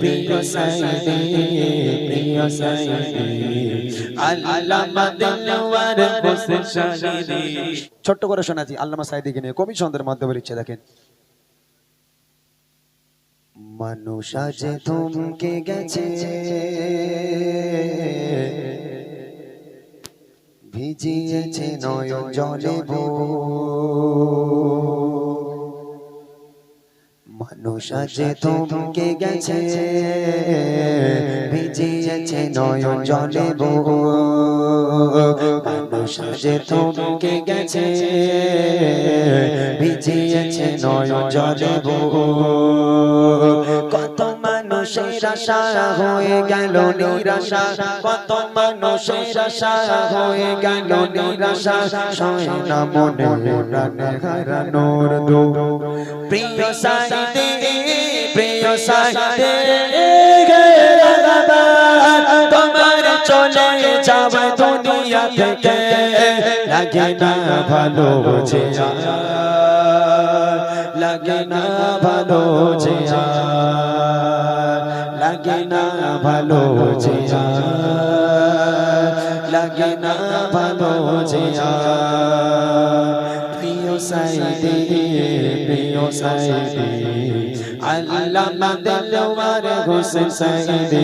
প্রিয় সাইদি প্রিয় সাইদি আল্লামা দিলওয়ার হোসেন সাইদি ছোট্ট করে শোনাচ্ছি, আল্লামা সাইদিকে নিয়ে কবি ছন্দের মাধ্যমে লিখছে, দেখেন। মানুষ আজ থমকে গেছে। ভিজিয়েছে নয়ন জলে মানুষ আজ থমকে গেছে ভিজিয়েছে নয়ন জলে মানুষ আজ তোমকে গেছে ভিজিয়েছে নয়ন জলে কত মানুষের আশা হয়ে গেল, নিরাশা। কত মানুষের আশা হয়ে গেল, নিরাশা। সয় না মনে প্রাণে হারানোর দো প্রিয় সাইদে প্রিয় সাইদে তোমার চলে যাবে দুনিয়া থেকে লাগে না ভালো যে লাগে না ভালো যে লাগে না ভালো যে লাগে না ভালো যে প্রিয় সাইদে প্রিয় সাইদে আল্লামা দিলওয়ার হোসেন সাইদে।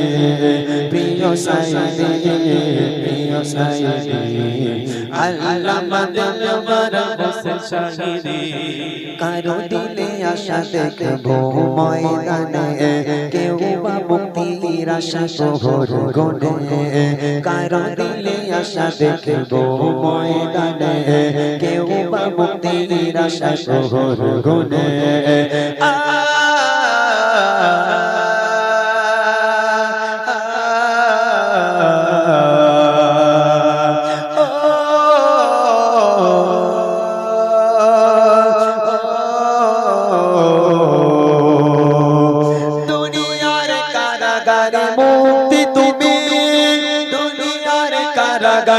প্রিয় সাইদে প্রিয় সাইদে আল্লামা দিলওয়ার হোসেন সাইদে। কারও দিলে আশা দেখব ময়দানে আশা শহর গনে কারও দিলে আশা দেখব ময়দানে কেউ বা মুক্তির আশা শহর গনে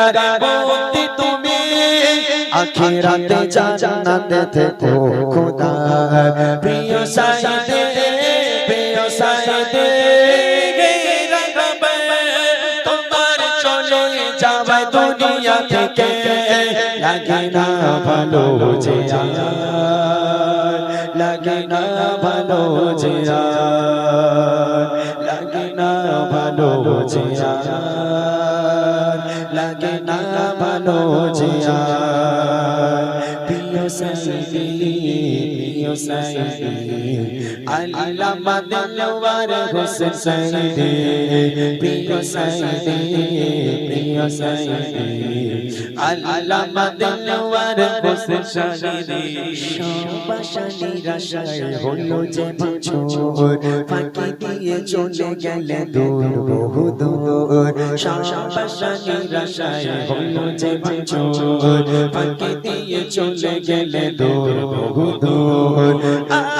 কারাগারে মুক্তি তুমি। আখিরাতে জান্নাতে থেকো, খোদা। প্রিয় সাইদে প্রিয় সাইদে তোমার চলে যাবে দুনিয়া থেকে? লাগে না ভালো যে লাগে ভালো যে ভালো যে লাগে না ভালো জিয়া প্রিয় সাইদি প্রিয় সাইদি আল্লামা দিলওয়ার হোসেন সাইদি প্রিয় সাইদি প্রিয় সাইদি আল্লামা দিলওয়ার হোসেন সাইদি সবাসা নিরাশায় হলো যে বছর ফাঁকি দিয়ে চলে গেলে দূর, বহু দূর। সবাসা নিরাশায় হলো যে বছর ফাঁকি দিয়ে চলে গেলে দূর, বহু দূর।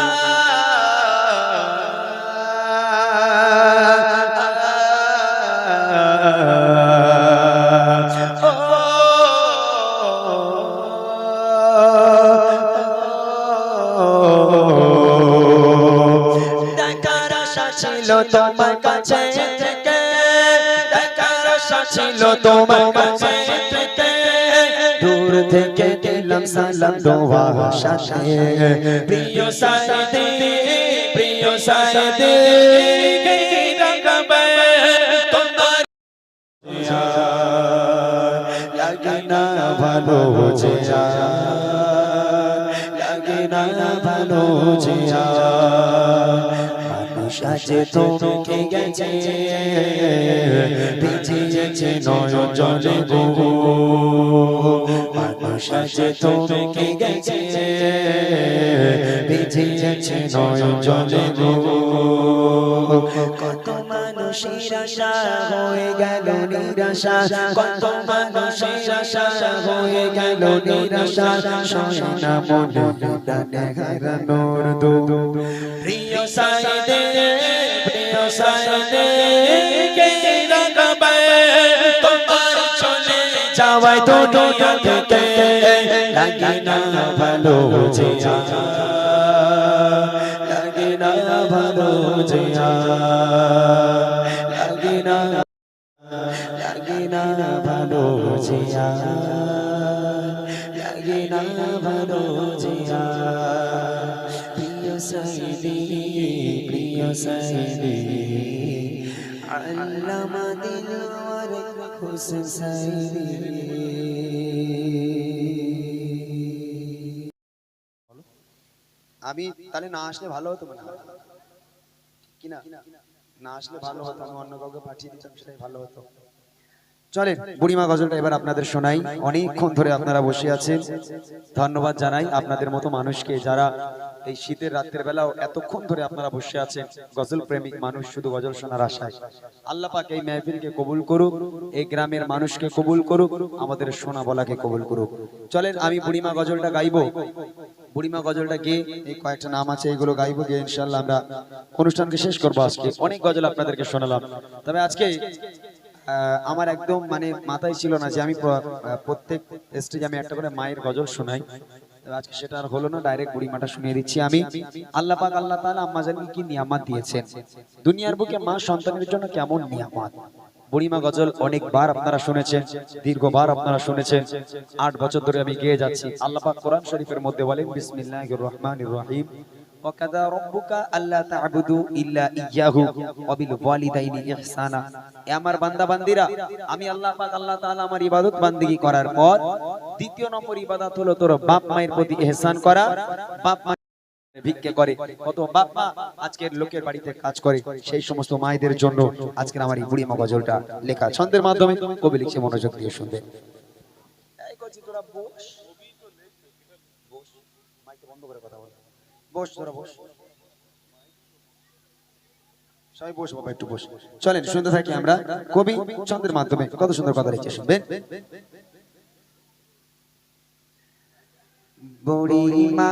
তোমার কাছে। থেকে দেখার আশা ছিল তোমার কাছে। থেকে দূর থেকে দিলাম সালাম, দোয়া, সাথে। প্রিয় সাইদে প্রিয় সাইদে ভালো যে লাগে না ভালো যে আছে তোকে গেছে ভিজিয়েছে নয় জলে গো মানুষ আছে তোকে গেছে ভিজিয়েছে নয় জলে গো মানুষের আশা হয়ে গেল নিরাশা। কত মানুষের আশা হয়ে গেল নিরাশা। সয়না মনে ডানে হারানোর দো প্রিয় সাইদে প্রিয় সাইদে কে রাখবে? তোমার চলে যাওয়ায় দুনিয়া থেকে লাগে না ভালো যে ভালো জিয়া সাইদি আমি তাহলে না আসলে ভালো হতো না? না আসলে ভালো হতো, আমি অন্য কাউকে পাঠিয়ে দিতাম, সেটাই ভালো হতো। চলেন, বুড়িমা গজলটা এবার আপনাদের শোনাই। অনেকক্ষণ ধরে আপনারা বসে আছেন। ধন্যবাদ জানাই আপনাদের মতো মানুষকে যারা এই শীতের রাতের বেলাও এতক্ষণ ধরে আপনারা বসে আছেন। গজল প্রেমিক মানুষ শুধু গজল শোনার আশায়। আল্লাহ পাক এই মেহফিলকে কবুল করুক, এই গ্রামের মানুষকে কবুল করুক, আমাদের সোনা বলাকে কবুল করুক। চলেন, আমি বুড়িমা গজলটা গাইবো। বুড়িমা গজলটা গেয়ে এই কয়েকটা নাম আছে, এগুলো গাইবো গিয়ে ইনশাল্লাহ আমরা অনুষ্ঠানকে শেষ করব আজকে। অনেক গজল আপনাদেরকে শোনালাম। তবে আজকে আমার একদম মানে মাথায় ছিল না যে আমি প্রত্যেক স্টেজে আমি একটা করে মায়ের গজল শোনাই। আজকে সেটা আর হলো না ডাইরেক্ট বুড়িমাটা শুনিয়ে দিচ্ছি আমি। আল্লাহ পাক, আল্লাহ তাআলা আম্মা জানকে কি নিয়ামত দিয়েছেন? দুনিয়ার বুকে মা সন্তানের জন্য কেমন নিয়ামত? বুড়িমা গজল অনেকবার আপনারা শুনেছেন, দীর্ঘবার আপনারা শুনেছেন। আট বছর ধরে আমি গেয়ে যাচ্ছি। আল্লাহ পাক কোরআন শরীফের মধ্যে বলেন, বিসমিল্লাহির রহমানির রহিম। ভিক্ষে করে। কত বাপ মা আজকের লোকের বাড়িতে কাজ করে, সেই সমস্ত মায়েদের জন্য আজকের আমার এই বুড়ি মগজলটা লেখা। ছন্দের মাধ্যমে কবি লিখছে, মনোযোগ দিয়ে শুনবে। তোরা বন্ধ করে কথা বস তোরা বস। সবাই বস বাবা একটু বস। চলেন শুনতে থাকি আমরা কবি ছন্দের মাধ্যমে। কত সুন্দর কথা লিখছে শুনবেন? বুড়ি মা।